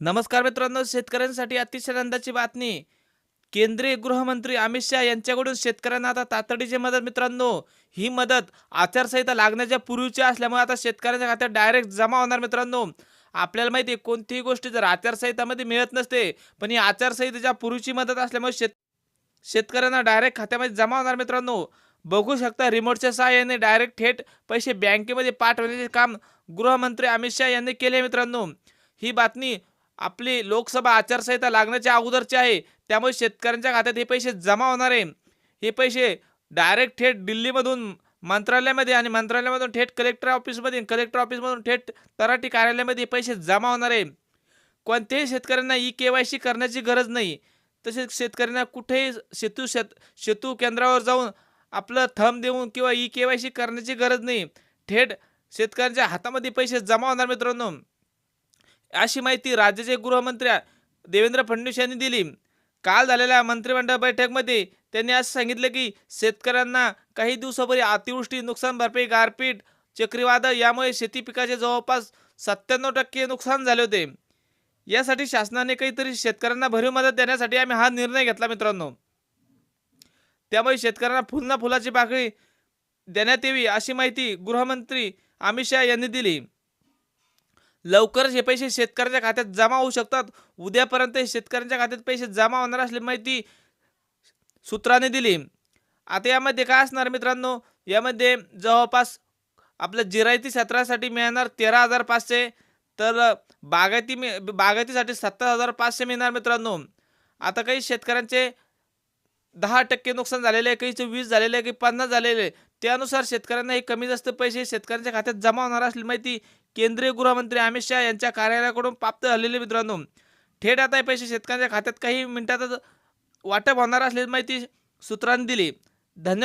नमस्कार मित्रांनो शेतकऱ्यांसाठी अतिशय आनंदाची बातमी. केंद्रीय गृहमंत्री अमित शहा यांच्याकडून शेतकऱ्यांना आता तातडीची मदत मित्रांनो ही मदत आचारसंहिता लागण्याच्या पूर्वीची असल्यामुळे आता शेतकऱ्यांच्या खात्यात डायरेक्ट जमा होणार मित्रांनो. आपल्याला माहिती आहे कोणतीही गोष्ट जर आचारसंहितामध्ये मिळत नसते पण ही आचारसंहितेच्या पूर्वीची मदत असल्यामुळे शेत शेतकऱ्यांना डायरेक्ट खात्यामध्ये जमा होणार मित्रांनो. बघू शकता रिमोटच्या सहाय्याने डायरेक्ट थेट पैसे बँकेमध्ये पाठवण्याचे काम गृहमंत्री अमित शहा यांनी केले मित्रांनो. ही बातमी आपली लोकसभा आचारसंहिता लागण्याच्या अगोदरची आहे. त्यामुळे शेतकऱ्यांच्या खात्यात हे पैसे जमा होणार आहे. हे पैसे डायरेक्ट थेट दिल्लीमधून मंत्रालयामध्ये आणि मंत्रालयामधून थेट कलेक्टर ऑफिसमध्ये कलेक्टर ऑफिसमधून थेट तराठी कार्यालयामध्ये हे पैसे जमा होणार आहे. कोणत्याही शेतकऱ्यांना ई के वाय सी करण्याची गरज नाही. तसेच शेतकऱ्यांना कुठेही सेतू शेत सेतू केंद्रावर जाऊन आपलं थंब देऊन किंवा ई के वाय सी करण्याची गरज नाही. थेट शेतकऱ्यांच्या हातामध्ये पैसे जमा होणार मित्रांनो. अशी माहिती राज्याचे गृहमंत्री देवेंद्र फडणवीस यांनी दिली. काल झालेल्या मंत्रिमंडळ बैठकमध्ये त्यांनी असं सांगितलं की शेतकऱ्यांना काही दिवसापूर्वी अतिवृष्टी नुकसान भरपाई गारपीट चक्रीवादळ यामुळे शेती पिकाचे जवळपास सत्त्याण्णव टक्के नुकसान झाले होते. यासाठी शासनाने काहीतरी शेतकऱ्यांना भरीव मदत देण्यासाठी आम्ही हा निर्णय घेतला मित्रांनो. त्यामुळे शेतकऱ्यांना फुलना फुलाची पाकळी देण्यात यावी अशी माहिती गृहमंत्री अमित शहा यांनी दिली. लवकरच हे पैसे शेतकऱ्याच्या खात्यात जमा होऊ शकतात. उद्यापर्यंत शेतकऱ्यांच्या खात्यात पैसे जमा होणार असल्याची माहिती सूत्राने दिली. आता यामध्ये काय असणार मित्रांनो? यामध्ये जवळपास आपल्या जिरायती क्षेत्रासाठी मिळणार तेरा हजार पाचशे तर बागायती मी बागायतीसाठी सत्तर हजार पाचशे मिळणार मित्रांनो. आता काही शेतकऱ्यांचे दहा टक्के नुकसान झालेले आहे काहीचं वीस झालेलं आहे काही पन्नास झालेले आहे त्यानुसार शेतकऱ्यांना हे कमी जास्त पैसे शेतकऱ्यांच्या खात्यात जमा होणार असलेली माहिती केंद्रीय गृहमंत्री अमित शहा यांच्या कार्यालयाकडून प्राप्त झालेले मित्रांनो. थेट आता हे पैसे शेतकऱ्यांच्या खात्यात काही मिनिटातच वाटप होणार असलेली माहिती सूत्रांनी दिली. धन्यवाद.